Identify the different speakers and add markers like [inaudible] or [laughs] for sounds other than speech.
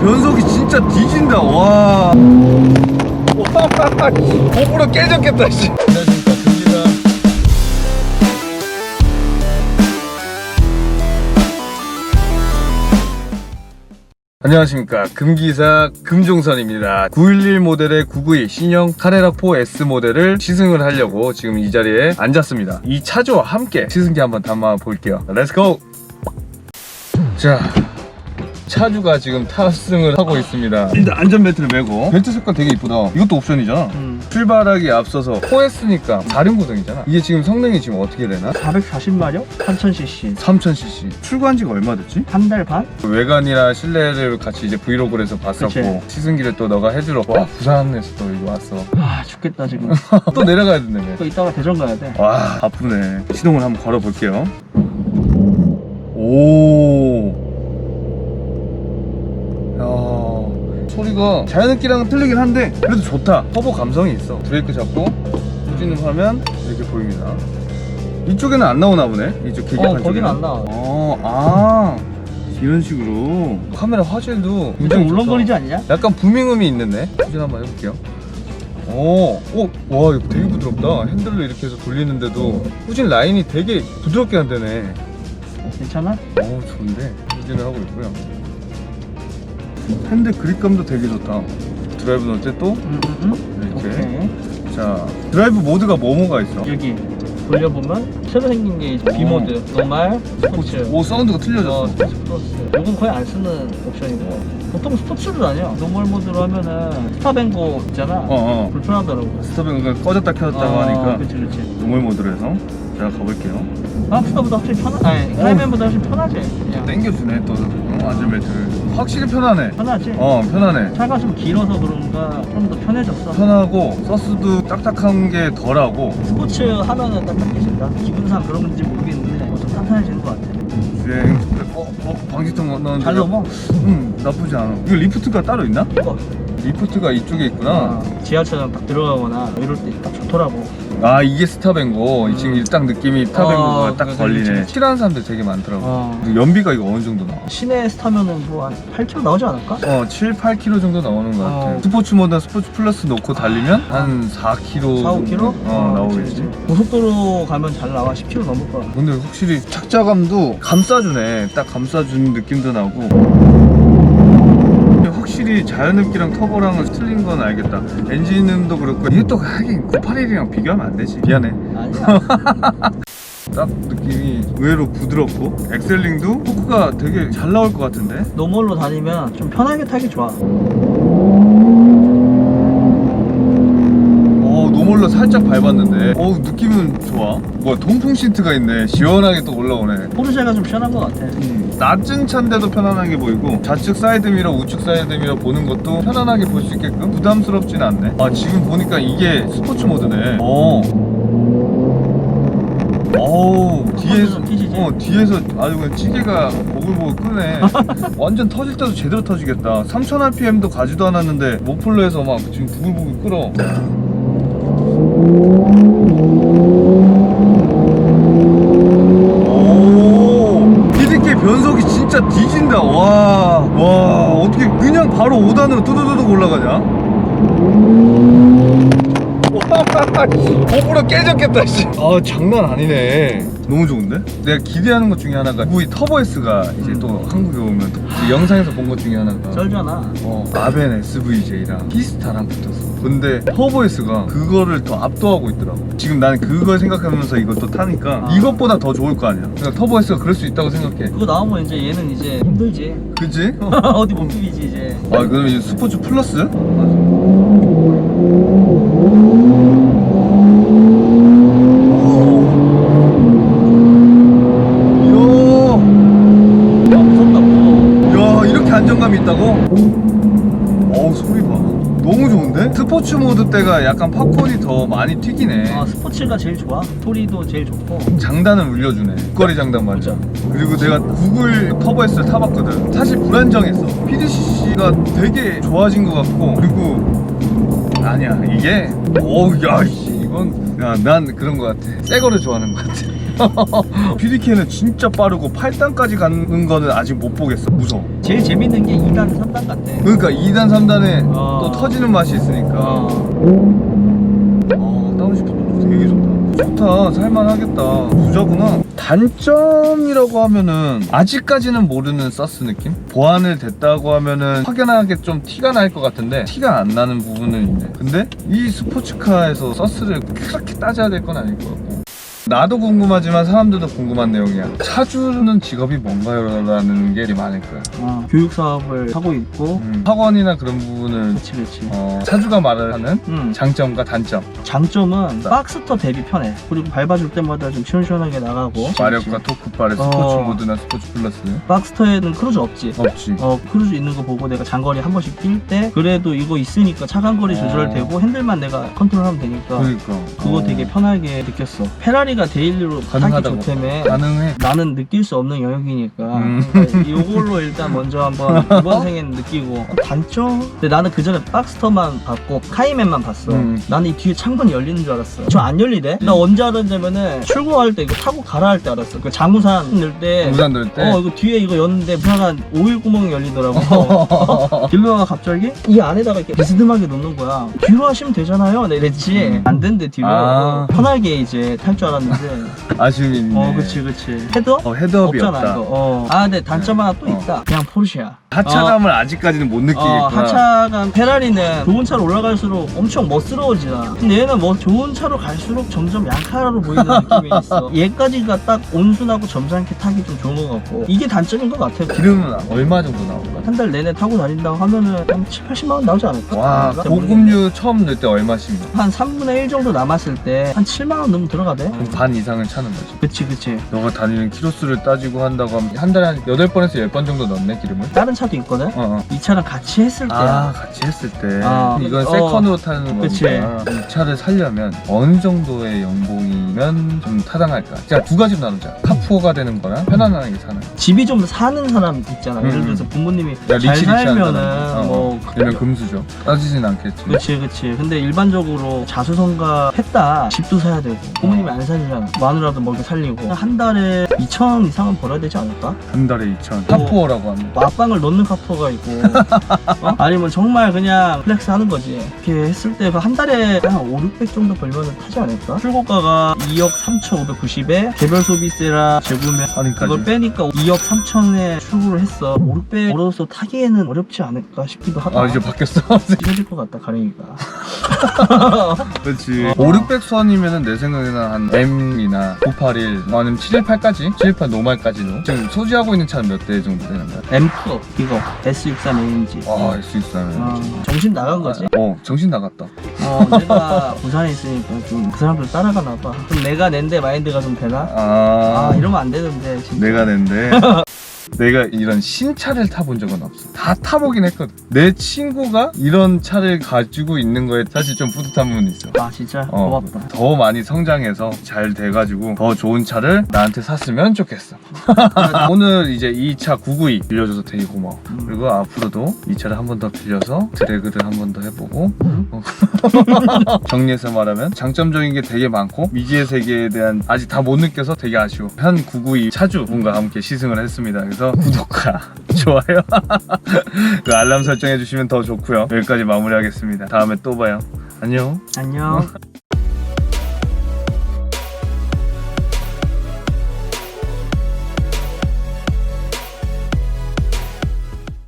Speaker 1: 변속이 진짜 뒤진다. 와. 고프로 깨졌겠다 씨. 안녕하십니까. 금기사 금종선입니다. 911 모델의 992 신형 카레라4 S 모델을 시승을 하려고 지금 이 자리에 앉았습니다. 이 차주와 함께 시승기 한번 담아 볼게요. 렛츠고 자 차주가 지금 탑승을 하고 있습니다. 일단 안전벨트를 매고. 벨트 색깔 되게 이쁘다. 이것도 옵션이잖아.
Speaker 2: 음.
Speaker 1: 출발하기 앞서서 4S니까 다른 구성이잖아. 이게 지금 성능이 지금 어떻게 되나?
Speaker 2: 440마력? 3000cc
Speaker 1: 3000cc 출고한 지가 얼마 됐지?
Speaker 2: 한 달 반?
Speaker 1: 외관이나 실내를 같이 이제 브이로그를 해서 봤었고
Speaker 2: 그치.
Speaker 1: 시승기를 또 너가 해주러 와 부산에서 또 이거 왔어.
Speaker 2: 아 죽겠다 지금. [laughs]
Speaker 1: 또 내려가야 된다며.
Speaker 2: 또 이따가 대전 가야 돼.
Speaker 1: 와 바쁘네. 시동을 한번 걸어볼게요. 오 야, 소리가 자연흡기랑은 틀리긴 한데 그래도 좋다. 터보 감성이 있어. 브레이크 잡고 후진을 하면 이렇게 보입니다. 이쪽에는 안 나오나 보네. 이쪽 계기판
Speaker 2: 어, 거기는
Speaker 1: 쪽에는.
Speaker 2: 안 나와.
Speaker 1: 어, 아 이런 식으로. 카메라 화질도
Speaker 2: 좀
Speaker 1: 굉장히 좋다.
Speaker 2: 울렁거리지 않냐?
Speaker 1: 약간 부밍음이 있는데? 후진 한번 해볼게요. 오, 오, 와 이거 되게 부드럽다. 핸들로 이렇게 해서 돌리는데도 후진 라인이 되게 부드럽게 안 되네.
Speaker 2: 괜찮아?
Speaker 1: 오 좋은데? 후진을 하고 있고요 핸들 그립감도 되게 좋다. 드라이브 넣을 때 또?
Speaker 2: 음, 음, 음.
Speaker 1: 이렇게.
Speaker 2: 오케이.
Speaker 1: 자 드라이브 모드가 뭐뭐가 있어?
Speaker 2: 여기 돌려보면 새로 생긴 게 이제 B모드. 노말 스포츠.
Speaker 1: 오 사운드가 틀려졌어.
Speaker 2: 어, 스포츠 플러스 요건 거의 안 쓰는 옵션이고. 보통 스포츠를 다녀 노멀 모드로 하면은 스타뱅고 있잖아.
Speaker 1: 어어.
Speaker 2: 불편하더라고.
Speaker 1: 스탑은 꺼졌다 켜졌다고
Speaker 2: 어,
Speaker 1: 하니까
Speaker 2: 그치 그치.
Speaker 1: 노멀 모드로 해서 제가 가볼게요.
Speaker 2: 아 스타보다 확실히 편하 아니 클라이맨보다 훨씬 편하지. 그냥.
Speaker 1: 땡겨주네 또. 어, 안전벨트를 확실히 편하네.
Speaker 2: 편하지?
Speaker 1: 어 편하네.
Speaker 2: 차가 좀 길어서 그런가 좀 더 편해졌어.
Speaker 1: 편하고 서스도 딱딱한 게 덜하고.
Speaker 2: 스포츠 하면은 딱딱해진다? 기분상 그런 건지 모르겠는데 어, 좀 탄탄해지는 것 같아.
Speaker 1: 주행. 어, 어 방지턱 넣었는데.
Speaker 2: 잘 넘어
Speaker 1: 음 나쁘지 않아. 이거 리프트가 따로 있나?
Speaker 2: 이거.
Speaker 1: 리프트가 이쪽에 있구나.
Speaker 2: 어, 지하철장 딱 들어가거나 이럴 때 딱 좋더라고
Speaker 1: 아 이게 스타뱅고
Speaker 2: 음.
Speaker 1: 지금 딱 느낌이 스타뱅고가
Speaker 2: 어,
Speaker 1: 딱 걸리네
Speaker 2: 그치.
Speaker 1: 싫어하는 사람들 되게 많더라고
Speaker 2: 어.
Speaker 1: 근데 연비가 이거 어느 정도 나와?
Speaker 2: 시내 스타면은 뭐 한 8km 나오지 않을까?
Speaker 1: 어 7, 8km 정도 나오는 것 같아
Speaker 2: 어.
Speaker 1: 스포츠 모드 스포츠 플러스 놓고 달리면 한 4km
Speaker 2: 4, 5km?
Speaker 1: 어 나오겠지
Speaker 2: 고속도로 가면 잘 나와 10km 넘을 거야
Speaker 1: 근데 확실히 착자감도 감싸주네 딱 감싸주는 느낌도 나고 자연흡기랑 터보랑은 틀린 건 알겠다. 엔진음도 그렇고 이게 또 하긴 981이랑 비교하면 안 되지. 미안해.
Speaker 2: 아니야. [laughs]
Speaker 1: 딱 느낌이 의외로 부드럽고 엑셀링도 토크가 되게 잘 나올 것 같은데?
Speaker 2: 노멀로 다니면 좀 편하게 타기 좋아.
Speaker 1: 어 노멀로 살짝 밟았는데. 어 느낌은 좋아. 뭐야 통풍 시트가 있네. 시원하게 또 올라오네.
Speaker 2: 포르쉐가 좀 시원한 것 같아
Speaker 1: 낮은 차인데도 편안하게 보이고 좌측 사이드미러 우측 사이드미러 보는 것도 편안하게 볼 수 있게끔 부담스럽진 않네. 아 지금 보니까 이게 스포츠 모드네. 어. 어우 뒤에서? 어 뒤에서 아주 그냥 찌개가 보글보글 끄네. [laughs] 완전 터질 때도 제대로 터지겠다. 3000rpm도 가지도 않았는데 모플러에서 막 지금 부글부글 끓어 오 PDK 변속이 진짜 뒤진다 와, 와 어떻게 그냥 바로 5단으로 뚜두두둑 올라가냐 와 [laughs] 고프로 깨졌겠다 씨. 아 장난 아니네 너무 좋은데? 내가 기대하는 것 중에 하나가 우리 터보 S가 이제 또 한국에 오면 또 이제 영상에서 본 것 중에 하나가
Speaker 2: 쩔잖아
Speaker 1: 어, 아벤 SVJ랑 피스타랑 붙었어. 근데 터보 S가 그거를 더 압도하고 있더라고. 지금 나는 그걸 생각하면서 이걸 또 타니까
Speaker 2: 아.
Speaker 1: 이것보다 더 좋을 거 아니야. 그러니까 터보 S가 그럴 수 있다고 생각해.
Speaker 2: 그거 나오면 이제 얘는 이제 힘들지
Speaker 1: 그지? [laughs]
Speaker 2: 어디 못 비비지 이제
Speaker 1: 아, 그러면 이제 스포츠 플러스? 이야,
Speaker 2: 아 무섭다 무서워
Speaker 1: 야, 이렇게 안정감이 있다고? 스포츠 모드 때가 약간 팝콘이 더 많이 튀기네.
Speaker 2: 아 스포츠가 제일 좋아 스토리도 제일 좋고
Speaker 1: 장단을 울려주네. 국거리 장단 맞죠? 그리고 내가 구글 터보 S를 타봤거든. 사실 불안정했어. PDCC가 되게 좋아진 것 같고, 그리고 아니야 이게 어우 야 씨, 이건 야, 난 그런 거 같아. 새 거를 좋아하는 거 같아. [laughs] PDK는 진짜 빠르고 8단까지 가는 거는 아직 못 보겠어. 무서워.
Speaker 2: 제일 재밌는 게 2단, 3단 같아.
Speaker 1: 그러니까 2단, 3단에
Speaker 2: 어.
Speaker 1: 또 터지는 맛이 있으니까.
Speaker 2: 어.
Speaker 1: 어, 다운시프트 되게 좋다. 좋다. 살만하겠다. 부자구나. 단점이라고 하면은 아직까지는 모르는 서스 느낌? 보완을 됐다고 하면은 확연하게 좀 티가 날 것 같은데 티가 안 나는 부분은 있네. 근데 이 스포츠카에서 서스를 그렇게 따져야 될 건 아닐 것 같고. 나도 궁금하지만 사람들도 궁금한 내용이야. 차주는 직업이 뭔가요? 라는 게 많을 거야.
Speaker 2: 어, 교육 사업을 하고 있고.
Speaker 1: 음, 학원이나 그런 부분을
Speaker 2: 그치, 그치.
Speaker 1: 어, 차주가 말을 하는
Speaker 2: 음,
Speaker 1: 장점과 단점.
Speaker 2: 장점은 박스터 대비 편해. 그리고 밟아줄 때마다 좀 시원시원하게 나가고.
Speaker 1: 마력과 토크발의
Speaker 2: 어.
Speaker 1: 스포츠 모드나 스포츠 플러스
Speaker 2: 박스터에는 크루즈 없지.
Speaker 1: 없지.
Speaker 2: 어 크루즈 있는 거 보고 내가 장거리 한 번씩 뛸 때 그래도 이거 있으니까 차간거리
Speaker 1: 어.
Speaker 2: 조절되고 핸들만 내가 컨트롤하면 되니까
Speaker 1: 그러니까
Speaker 2: 그거
Speaker 1: 어.
Speaker 2: 되게 편하게 느꼈어 페라리가 데일리로 타기
Speaker 1: 가능하다고.
Speaker 2: 좋다며
Speaker 1: 가능해.
Speaker 2: 나는 느낄 수 없는 영역이니까
Speaker 1: 음.
Speaker 2: 그러니까 이걸로 일단 먼저 한번 [laughs] 이번 생엔 느끼고 단점? 근데 나는 그 전에 박스터만 봤고 카이맨만 봤어
Speaker 1: 음.
Speaker 2: 나는 이 뒤에 창문이 열리는 줄 알았어 저 안 열리대? 나 언제 알았냐면은 출고할 때 이거 타고 가라 할 때 알았어 그 장우산 넣을
Speaker 1: 우산 넣을 때.
Speaker 2: 어 이거 뒤에 이거 였는데 무상한 오일 구멍이 열리더라고 [laughs] 딜러가 갑자기 이 안에다가 이렇게 비스듬하게 놓는 거야 뒤로 하시면 되잖아요 내가 이랬지
Speaker 1: 음.
Speaker 2: 안 된대 뒤로
Speaker 1: 아.
Speaker 2: 편하게 이제 탈 줄 알았는데
Speaker 1: 아쉬움이 있네.
Speaker 2: 어 그치 그치 헤드업?
Speaker 1: 어, 헤드업이
Speaker 2: 없잖아
Speaker 1: 없다.
Speaker 2: 이거 어. 아 근데 단점 하나 또
Speaker 1: 어.
Speaker 2: 있다 그냥 포르쉐야
Speaker 1: 하차감을 아직까지는 못 느끼겠구나.
Speaker 2: 어, 하차감 페라리는 좋은 차로 올라갈수록 엄청 멋스러워지잖아. 근데 얘는 뭐 좋은 차로 갈수록 점점 양카라로 보이는 [laughs] 느낌이 있어. 얘까지가 딱 온순하고 점잖게 타기 좀 좋은 것 같고 이게 단점인 것 같아.
Speaker 1: 기름은 얼마 정도 나올까?
Speaker 2: 한달 내내 타고 다닌다고 하면은 한 7, 80만 원 나오지 않을까?
Speaker 1: 와,
Speaker 2: 모르겠네.
Speaker 1: 고급류 처음 넣을 때 얼마씩이야?
Speaker 2: 한 3분의 1 정도 남았을 때 한 7만 원 넘으면 들어가대.
Speaker 1: 그럼 반 이상을 차는 거지.
Speaker 2: 그치 그치.
Speaker 1: 너가 다니는 키로수를 따지고 한다고 하면 한 달에 한 8번에서 10번 정도 넣네, 기름을?
Speaker 2: 다른 차도 있거든.
Speaker 1: 어, 어.
Speaker 2: 이 차랑 같이 했을 때
Speaker 1: 아, 같이 했을 때.
Speaker 2: 아,
Speaker 1: 이건
Speaker 2: 어.
Speaker 1: 세컨으로 타는
Speaker 2: 그치.
Speaker 1: 거니까. 이 차를 살려면 어느 정도의 연봉이면 좀 타당할까? 자, 두 가지로 나누자. 카푸어가 되는 거랑 편안하게 사는 거.
Speaker 2: 집이 좀 사는 사람 있잖아. 예를
Speaker 1: 음.
Speaker 2: 들어서 부모님이
Speaker 1: 야,
Speaker 2: 잘
Speaker 1: 리치 리치한
Speaker 2: 살면은
Speaker 1: 사람. 어,
Speaker 2: 뭐
Speaker 1: 얘는 금수저. 따지진 않겠지.
Speaker 2: 그치 그치 근데 일반적으로 자수성가 했다 집도 사야 되고 부모님이 안 사주 잖아 마누라도 먹여 살리고 한 달에 2천 이상은 벌어야 되지 않을까?
Speaker 1: 한 달에 2천. 카푸어라고 하면.
Speaker 2: 맛방을 넣는 카푸어가 있고 어? [laughs] 아니면 정말 그냥 플렉스 하는 거지 이렇게 했을 때 한 달에 한 5, 600 정도 벌면 타지 않을까? 출고가가 2억 3,590에 개별 소비세랑 재구매
Speaker 1: 할인까지.
Speaker 2: 그걸 빼니까 2억 3천에 출고를 했어 5, 600 벌어서 타기에는 어렵지 않을까 싶기도 하다
Speaker 1: 아, 이제 바뀌었어. [laughs]
Speaker 2: 찢어질 것 같다 가랭이가 [laughs]
Speaker 1: 그렇지.
Speaker 2: 어.
Speaker 1: 5, 600 선이면은 내 생각에는 한 M 이나 981 아니면 718까지 718 노말까지도 지금 소지하고 있는 차는 몇 대 정도 되는 거야?
Speaker 2: M급 이거 S63AMG
Speaker 1: 아, 알수 있어요.
Speaker 2: 어, 정신 나간 거지?
Speaker 1: 어, 정신 나갔다.
Speaker 2: 어, 내가 부산에 있으니까 좀 그 사람들 따라가나 봐. 그럼 내가 낸데 마인드가 좀 되나?
Speaker 1: 아,
Speaker 2: 아, 이러면 안 되는데 진짜.
Speaker 1: 내가 낸데. [laughs] 내가 이런 신차를 타본 적은 없어. 다 타보긴 했거든. 내 친구가 이런 차를 가지고 있는 거에 사실 좀 뿌듯한 부분이 있어.
Speaker 2: 아 진짜
Speaker 1: 어,
Speaker 2: 고맙다.
Speaker 1: 더 많이 성장해서 잘 돼가지고 더 좋은 차를 나한테 샀으면 좋겠어. [laughs] 오늘 이제 이 차 992 빌려줘서 되게 고마워.
Speaker 2: 음.
Speaker 1: 그리고 앞으로도 이 차를 한 번 더 빌려서 드래그를 한 번 더 해보고
Speaker 2: 음.
Speaker 1: 어. [laughs] 정리해서 말하면 장점적인 게 되게 많고 미지의 세계에 대한 아직 다 못 느껴서 되게 아쉬워. 한992 차주 분과 함께 시승을 했습니다. 그래서 구독과 [laughs] 좋아요, [laughs] 그 알람 설정해 주시면 더 좋고요. 여기까지 마무리하겠습니다. 다음에 또 봐요. 안녕.
Speaker 2: 안녕.